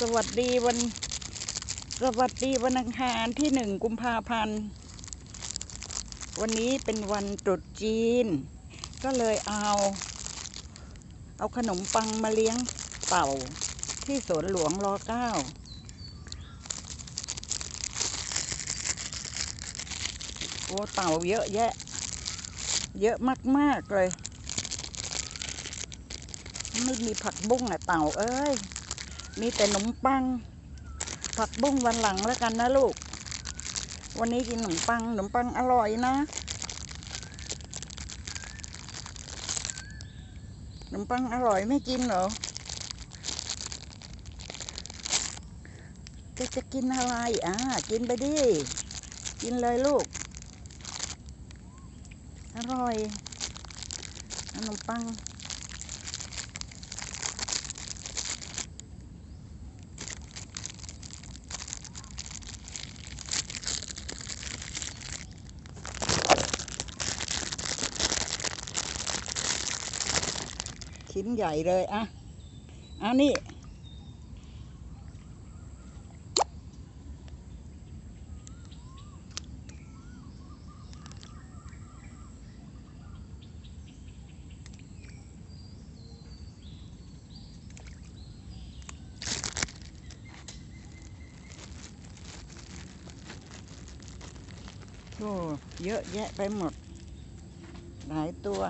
สวัสดีวัน สวัสดีวันอังคารที่หนึ่งกุมภาพันธ์วันนี้เป็นวันตรุษจีน ก็เลยเอา เอาขนมปังมาเลี้ยงเต่าที่สวนหลวงรอเก้าโอ้เต่าเยอะแยะ เยอะมาก ๆ เลย ไม่มีผักบุ้งอะเต่าเอ้ย มีแต่ขนมปัง ผักบุ้งวันหลังแล้วกันนะลูก วันนี้กินขนมปังขนมปังอร่อยนะขนมปังอร่อยไม่กินเหรอจะจะกินอะไรอ่ากินไปดิ กินเลยลูก อร่อยขนมปัง ชิ้นใหญ่เลยอะอะนี่โอ้เยอะแยะไปหมด หลายตัว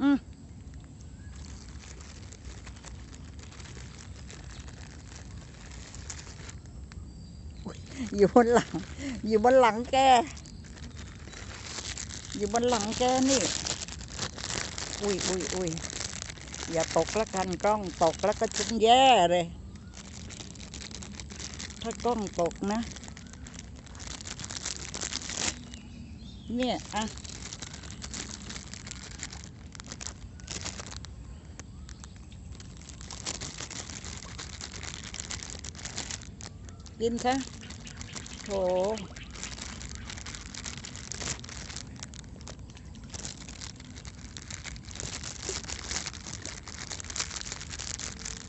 อืมอุ๊ยอยู่บนหลัง อยู่บนหลังแก อยู่บนหลังแกนี่ อุ้ยอุ้ยอุ้ยอย่าตกละกันกล้องตกแล้วก็ชิ้นแย่เลย ถ้ากล้องตกนะ เนี่ย อะ กินซะโถ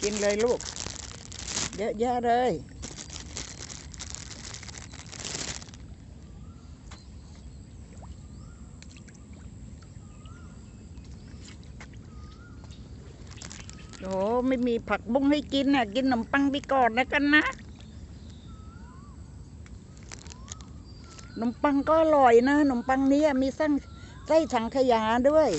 กินเลยลูก เยอะแยะเลย โอ้ไม่มีผักบุ้งให้กินน่ะกินขนมปังไปก่อนแล้วกันนะ นมปังก็อร่อยนะขนมปังนี้มีไส้ไส้สังขยาด้วย